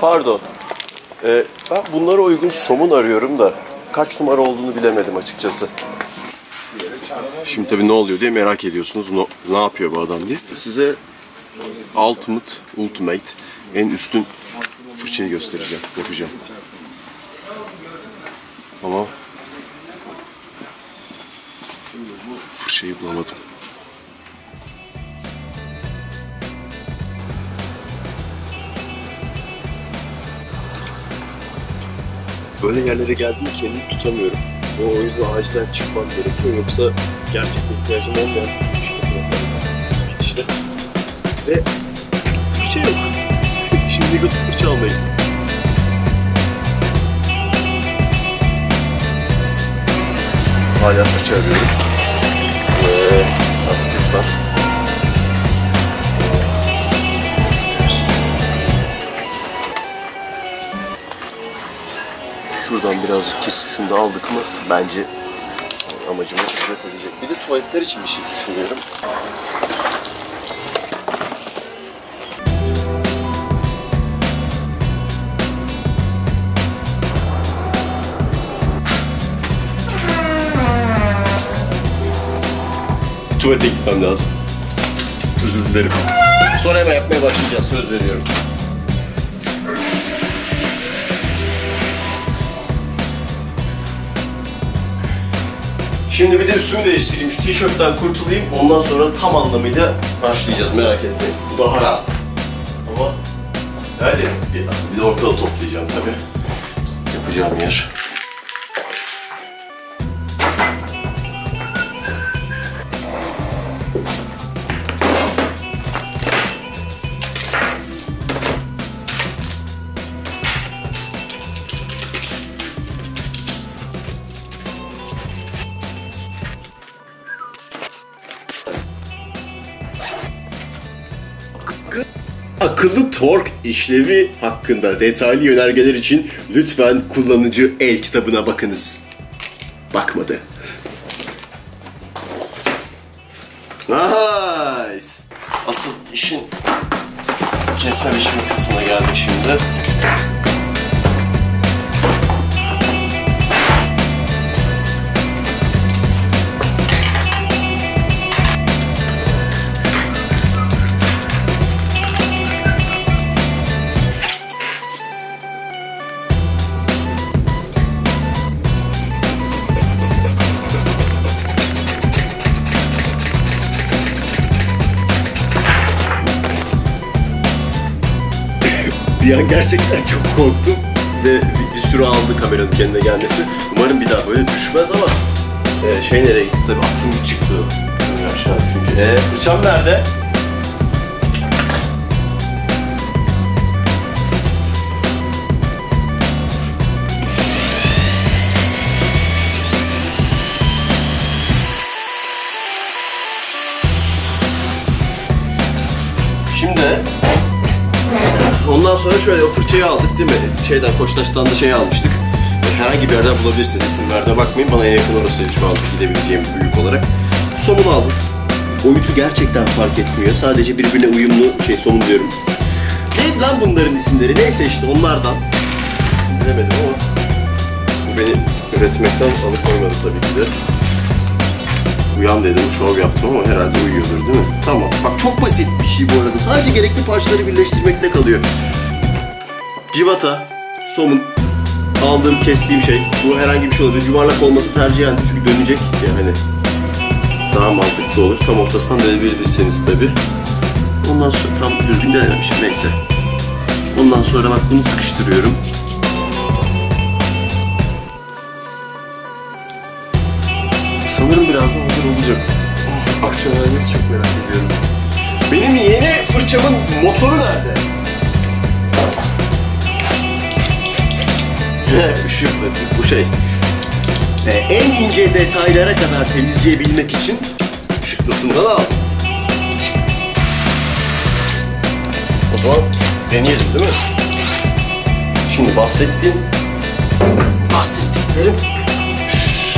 pardon. Ee, ben bunlara uygun somun arıyorum da kaç numara olduğunu bilemedim açıkçası. Şimdi tabii ne oluyor diye merak ediyorsunuz. Ne, ne yapıyor bu adam diye. Size Ultimate, Ultimate en üstün fırçayı göstereceğim, yapacağım. Ama fırçayı bulamadım. Böyle yerlere geldiğimde kendimi tutamıyorum. O, o yüzden acilen çıkmam gerekiyor. Yoksa gerçekten ihtiyacım olmayan bir su iş makinesi alacağım. İşte. Ve fırça yok. Şimdi götür fırça almayı. Hala fırça arıyorum. Ee, artık lütfen. Şuradan birazcık kesip şunu da aldık mı bence amacıma hizmet edecek. Bir de tuvaletler için bir şey düşünüyorum. Tuvalete gitmem lazım. Özür dilerim. Sonra hemen yapmaya başlayacağız. Söz veriyorum. Şimdi bir de üstümü değiştireyim. Şu tişörtten kurtulayım. Ondan sonra tam anlamıyla başlayacağız. Merak etmeyin. Bu daha rahat. Ama hadi bir, bir de ortalığı toplayacağım tabii. Yapacağım yer. Akıllı tork işlevi hakkında detaylı yönergeler için lütfen kullanıcı el kitabına bakınız. Bakmadı. Nice. Asıl işin kesme biçimi kısmına geldik şimdi. Bir an gerçekten çok korktum ve bir, bir süre aldı kameranın kendine gelmesi. Umarım bir daha böyle düşmez ama e, şey nereye gitti tabii aklım çıktı. Aşağı düşünce. E, fırçam nerede? Ondan sonra şöyle o fırçayı aldık değil mi? Şeyden Koçtaş'tan da şey almıştık. Herhangi bir yerden bulabilirsiniz isimlerine bakmayın. Bana en yakın orasıydı şu an gidebileceğim büyük olarak. Somun aldım. Boyutu gerçekten fark etmiyor. Sadece birbirine uyumlu şey somun diyorum. Neydi lan bunların isimleri? Neyse işte onlardan. İsim bilemedim ama bu beni üretmekten alıkoymadı tabii ki de. Uyan dedim, şov yaptım ama herhalde uyuyordur değil mi? Tamam. Bak çok basit bir şey bu arada. Sadece gerekli parçaları birleştirmekte kalıyor. Civata, somun, aldığım, kestiğim şey. Bu herhangi bir şey olabilir. Yuvarlak olması tercihen çünkü dönecek ya hani. Daha mantıklı olur. Tam ortasından dönebilirseniz tabii. Ondan sonra tam düzgün denememişim neyse. Ondan sonra bak bunu sıkıştırıyorum. Sanırım birazdan hazır olacak. Aksiyon vermesi çok merak ediyorum. Benim yeni fırçamın motoru nerede? Işıklı bu şey. Ee, en ince detaylara kadar temizleyebilmek için ışıklısından aldım. O zaman deneyelim değil mi? Şimdi bahsettiğim bahsettiklerim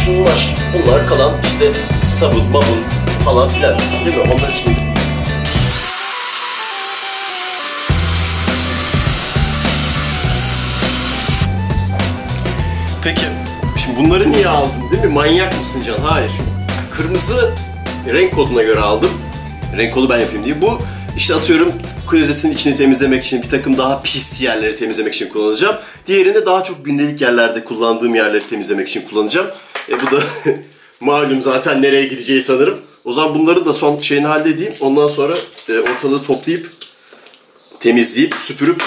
şunlar. Bunlar kalan işte sabun, mabun falan filan. Değil mi? Onlar işte Peki, şimdi bunları niye aldın değil mi? Manyak mısın Can? Hayır. Kırmızı renk koduna göre aldım. Renk kodu ben yapayım diye. Bu işte atıyorum klozetin içini temizlemek için, bir takım daha pis yerleri temizlemek için kullanacağım. Diğerini de daha çok gündelik yerlerde kullandığım yerleri temizlemek için kullanacağım. E bu da malum zaten nereye gideceği sanırım. O zaman bunları da son şeyini halledeyim. Ondan sonra e, ortalığı toplayıp, temizleyip, süpürüp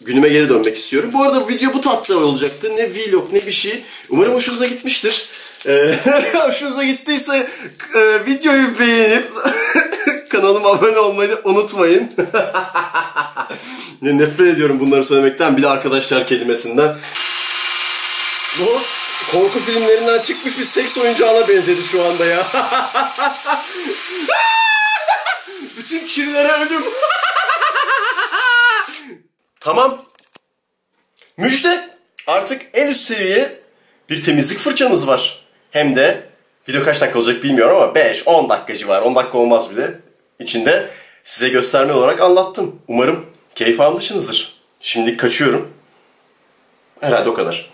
günüme geri dönmek istiyorum. Bu arada video bu tatlı olacaktı. Ne vlog ne bir şey. Umarım hoşunuza gitmiştir. Ee, hoşunuza gittiyse e, videoyu beğenip kanalıma abone olmayı unutmayın. ne nefret ediyorum bunları söylemekten. Bir de arkadaşlar kelimesinden. Bu korku filmlerinden çıkmış bir seks oyuncağına benzedi şu anda ya. Bütün kirlere öldüm. Tamam. Müjde. Artık en üst seviye bir temizlik fırçamız var. Hem de video kaç dakika olacak bilmiyorum ama 5-10 dakika civarı. 10 dakika olmaz bile. İçinde size gösterme olarak anlattım. Umarım keyif almışsınızdır. Şimdi kaçıyorum. Herhalde o kadar.